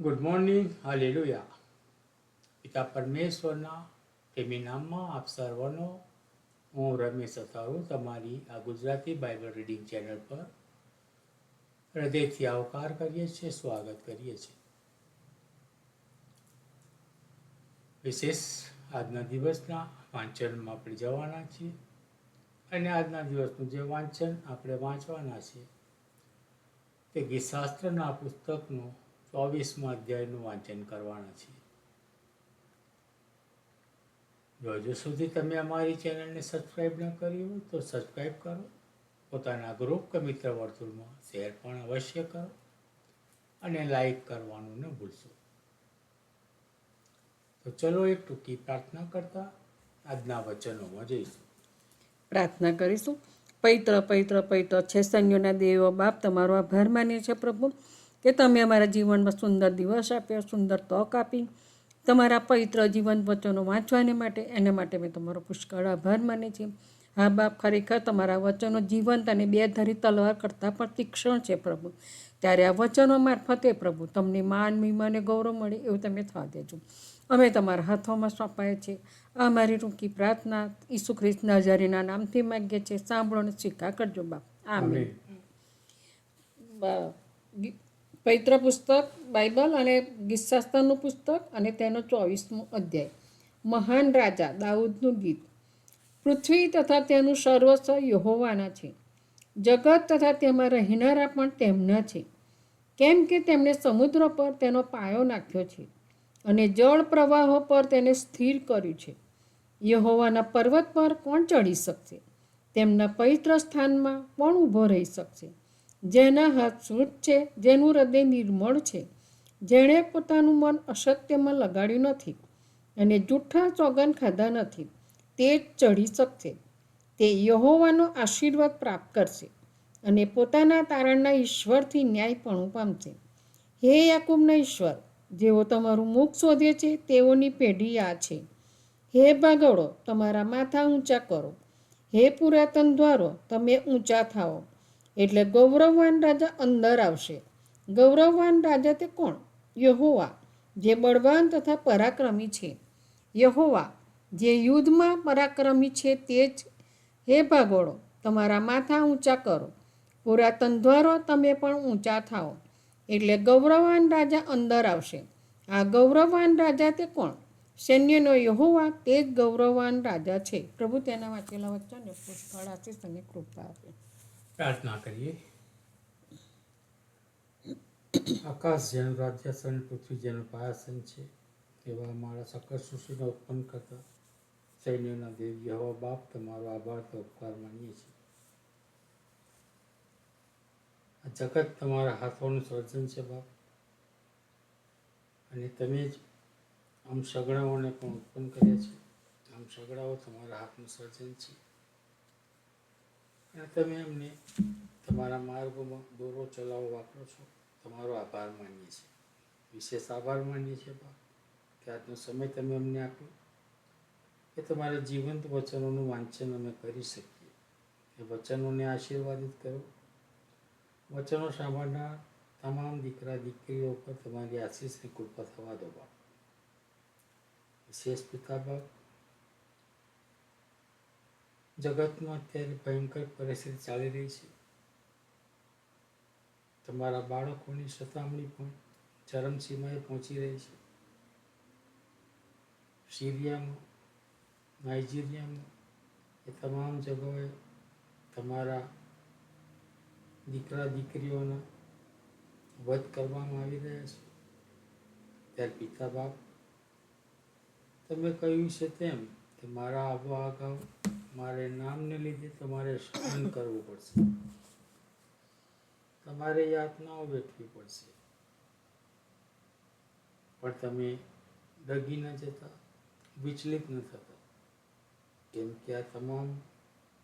Good morning hallelujah પિતા પરમેશ્વરના તેમી નામમાં આપ સર્વનો, હું રમેશ અથારું, તમારી આ ગુજરાતી બાઇબલ રીડિંગ ચેનલ પર હૃદયથી આવકાર કરીએ છીએ, સ્વાગત કરીએ છીએ. વિશેષ આજના દિવસના વાંચનમાં આપણે જવાના છીએ અને આજના દિવસનું જે વાંચન આપણે વાંચવાના છીએ તે ગીતશાસ્ત્રના પુસ્તકનું ચોવીસમાં અધ્યાયનું વાંચન કરવાના છીએ. જો હજુ સુધી તમે અમારી ચેનલને સબસ્ક્રાઈબ ન કરી હોય તો સબસ્ક્રાઈબ કરો. પોતાના ગ્રુપ કે મિત્ર વર્તુળમાં શેર પણ અવશ્ય કરો અને લાઈક કરવાનું ન ભૂલશો. તો ચલો એક ટૂંકી પ્રાર્થના કરતા આજના વચનોમાં જઈશું. પ્રાર્થના કરીશું. પૈત્ર પૈત્ર પૈત્ર છે સૈન્યોના દેવો બાપ, તમારો આભાર માનીએ છીએ પ્રભુ. કે તમે અમારા જીવનમાં સુંદર દિવસ આપ્યો સુંદર તક આપી તમારા પવિત્ર જીવન વચનો વાંચવાને માટે એને માટે મેં તમારો પુષ્કળ આભાર માને છીએ હા બાપ ખરેખર તમારા વચનો જીવંત અને બે ધરી તલવાર કરતાં પણ તીક્ષણ છે પ્રભુ. ત્યારે આ વચનો મારફતે પ્રભુ તમને માન મહિમા અને ગૌરવ મળે એવું તમે થવા દેજો. અમે તમારા હાથોમાં સોંપાય છે. આ મારી ટૂંકી પ્રાર્થના ઈસુ ખ્રિસ્ત નજારીના નામથી માગીએ છીએ. સાંભળો અને સ્વીકાર કરજો બાપ. આમેન. પવિત્ર પુસ્તક, બાઇબલ અને ગીતશાસ્ત્રનું પુસ્તક અને તેનો ચોવીસમો અધ્યાય. મહાન રાજા દાઉદનું ગીત. પૃથ્વી તથા તેનું સર્વસ્વ યહોવાના છે. જગત તથા તેમાં રહેનારા પણ તેમના છે. કેમ કે તેમણે સમુદ્ર પર તેનો પાયો નાખ્યો છે અને જળ પ્રવાહો પર તેને સ્થિર કર્યું છે. યહોવાના પર્વત પર કોણ ચડી શકશે? તેમના પવિત્ર સ્થાનમાં કોણ ઊભો રહી શકશે? જેના હાથ શુદ્ધ છે, જેનું હૃદય નિર્મળ છે. જેણે પોતાનું મન અસત્યમાં લગાડ્યું નથી અને જૂઠા ચોગન ખાધા નથી. તે જ ચઢી શકશે. તે યહોવાનો આશીર્વાદ પ્રાપ્ત કરશે અને પોતાના તારણના ઈશ્વરથી ન્યાયપણું પામશે. હે યાકુબના ઈશ્વર, જેઓ તમારું મુખ શોધે છે, તેઓની પેઢી આ છે. હે ભાગવડો, તમારા માથા ઊંચા કરો. હે પુરાતન દ્વારો, તમે ઊંચા થાઓ. એટલે ગૌરવવાન રાજા અંદર આવશે. ગૌરવવાન રાજા તે કોણ? યહોવા, જે બળવાન તથા પરાક્રમી છે. યહોવા, જે યુદ્ધમાં પરાક્રમી છે તે જ. હે ભાગોળો, તમારા માથા ઊંચા કરો. પુરાતન દ્વારો તમે પણ ઊંચા થાઓ. એટલે ગૌરવવાન રાજા અંદર આવશે. આ ગૌરવવાન રાજા તે કોણ? સૈન્યનો યહોવા તે જ ગૌરવવાન રાજા છે. પ્રભુ તેના વાંચેલા વચ્ચે પુષ્કળ આશીષ અને કૃપા આપે પ્રાર્થના કરીએ. આકાશ જેનું રાજ્યાસન પૃથ્વી જેનું પાયાસન છે, એવા અમારા સકળ સૃષ્ટિને ઉત્પન્ન કરતા સૈન્યના દેવ હવા બાપ તમારો આભાર તો ઉપકાર માનીએ છીએ. આ જગત તમારા હાથોનું સર્જન છે બાપ. અને તમે જ આમ સગડાઓને પણ ઉત્પન્ન કર્યા છે. આમ સગડાઓ તમારા હાથનું સર્જન છે. અને તમે એમને તમારા માર્ગોમાં દોરો ચલાવો વાપરો છો. તમારો આભાર માનીએ છીએ. વિશેષ આભાર માનીએ છીએ બા કે આજનો સમય તમે અમને આપ્યો. કે તમારા જીવંત વચનોનું વાંચન અમે કરી શકીએ. એ વચનોને આશીર્વાદિત કરો. વચનો સાંભળનાર તમામ દીકરા, દીકરીઓ પર તમારી આશીષની કૃપા થવા દો બા વિશેષ પિતા બાપ જગતમાં અત્યારે ભયંકર પરિસ્થિતિ ચાલી રહી છે. તમારા બાળકોની સતામણી પણ ચરમસીમાએ પહોંચી રહી છે. સિરિયામાં, નાઇજીરિયામાં, એ તમામ જગાએ તમારા દીકરા દીકરીઓના વધ કરવામાં આવી રહ્યા છે. ત્યારે પિતા બાપ, તમે કહ્યું છે તેમ કે મારા આવવા અગાઉ મારે નામને લીધે તમારે સહન કરવું પડશે. તમારે યાતનાઓ વેઠવી પડશે. પણ તમે ડગી ન જતા, વિચલિત ન થતા. કેમ કે આ તમામ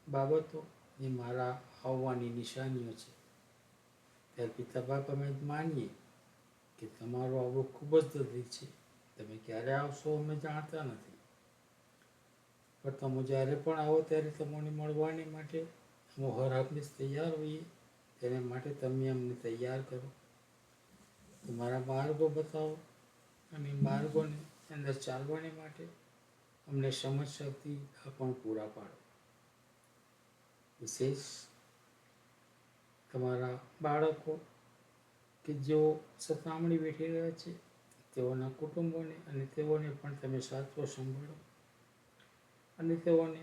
બાબતો એ મારા આવવાની નિશાનીઓ છે. ત્યારે પિતા બાપ અમે માનીએ કે તમારો આવડો ખૂબ જ દર્દી છે. તમે ક્યારે આવશો અમે જાણતા નથી. પણ તમે જ્યારે પણ આવો ત્યારે તમને મળવાની માટે અમે હર હંમેશ તૈયાર હોઈએ. તેને માટે તમે અમને તૈયાર કરો. તમારા માર્ગો બતાવો અને માર્ગોને અંદર ચાલવાની માટે અમને સમજ શક્તિ પણ પૂરા પાડો. વિશેષ તમારા બાળકો કે જેઓ સતામણી વેઠી રહ્યા છે, તેઓના કુટુંબોને અને તેઓને પણ તમે સાચવો સંભાળો. અને તેઓને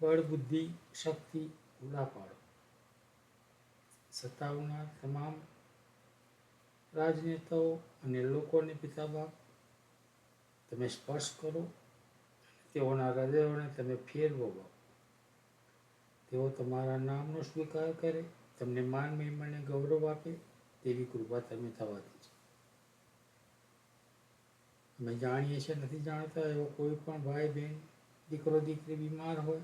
બળ, બુદ્ધિ, શક્તિ પૂરા પાડો સત્તાવનાર તમામ રાજનેતાઓ અને લોકોને પિતાબા તમે સ્પર્શ કરો તેઓના હૃદયોને તમે ફેરવો તેઓ તમારા નામનો સ્વીકાર કરે, તમને માન મહિમાને ગૌરવ આપે તેવી કૃપા તમે થવા દેજો અમે જાણીએ છીએ, નથી જાણતા, એવો કોઈ પણ ભાઈ બહેન દીકરો, દીકરી બીમાર હોય,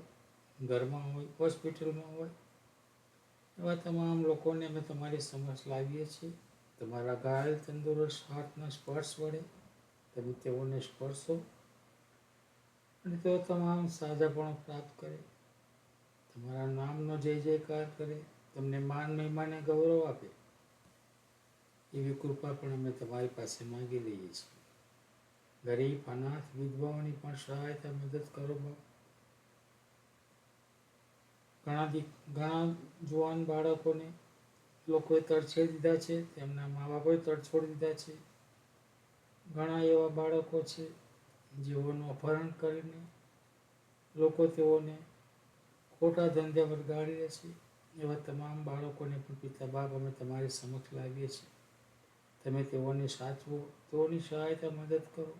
ઘરમાં હોય, હોસ્પિટલમાં હોય, એવા તમામ લોકોને અમે તમારી સમક્ષ લાવીએ છીએ. તમારા ઘાયલ તંદુરસ્ત હાથના સ્પર્શ વડે તમે તેઓને સ્પર્શો અને તેઓ તમામ સાજાપણું પ્રાપ્ત કરે. તમારા નામનો જય જયકાર કરે, તમને માન મહિમાને ગૌરવ આપે. એવી કૃપા પણ અમે તમારી પાસે માંગી લઈએ છીએ. ગરીબ, અનાથ, વિધવાઓની પણ સહાયતા, મદદ કરો ઘણા ઘણા જુવાન બાળકોને લોકોએ તડછેડી દીધા છે, તેમના મા બાપોએ તડછોડી દીધા છે. ઘણા એવા બાળકો છે, જેઓનું અપહરણ કરીને લોકો તેઓને ખોટા ધંધે વળગાડી દે છે. એવા તમામ બાળકોને પણ પિતા બાપ અમે તમારી સમક્ષ લાવીએ છીએ. તમે તેઓને સાચવો, તેઓની સહાયતા, મદદ કરો.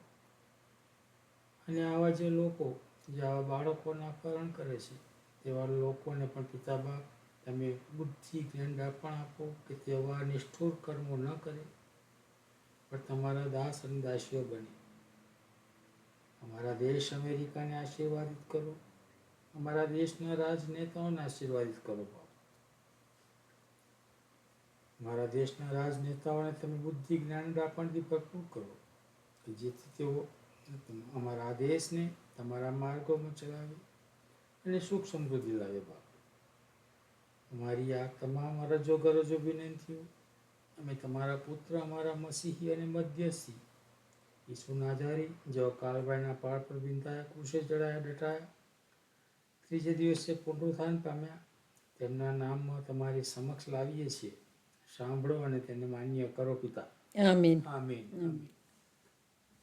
અને આવા જે લોકો, જે આવા બાળકોના અપહરણ કરે છે તેવા લોકોને પણ પિતા બાપ તમે બુદ્ધિ જ્ઞાન પણ આપો કે તેવા નિષ્ઠુર કર્મો ન કરે, પણ તમારા દાસ અને દાસીઓ બને. અમારા દેશ અમેરિકાને આશીર્વાદિત કરો. અમારા દેશના રાજનેતાઓને આશીર્વાદિત કરો અમારા દેશના રાજનેતાઓને તમે બુદ્ધિ જ્ઞાન આપણથી ભરપૂર કરો કે જેથી તેઓ અમારા દેશને તમારા માર્ગોમાં ચલાવે અને સુખ સમૃદ્ધિ લાવે બાપ અમારી આ તમામ અરજો ગરજો વિનંતીઓ અમે તમારા પુત્ર અમારા મસીહી અને મધ્યસ્થી ઈસુ નાજારી જેઓ કાલભાઈના પાળ પર બિંદાયા કૃષે ચડાયા ડટાયા ત્રીજે દિવસે પુનરુત્થાન પામ્યા તેમના નામમાં તમારી સમક્ષ લાવીએ છીએ. સાંભળો અને તેને માન્ય કરો પિતા. આમીન. આમીન. આમીન.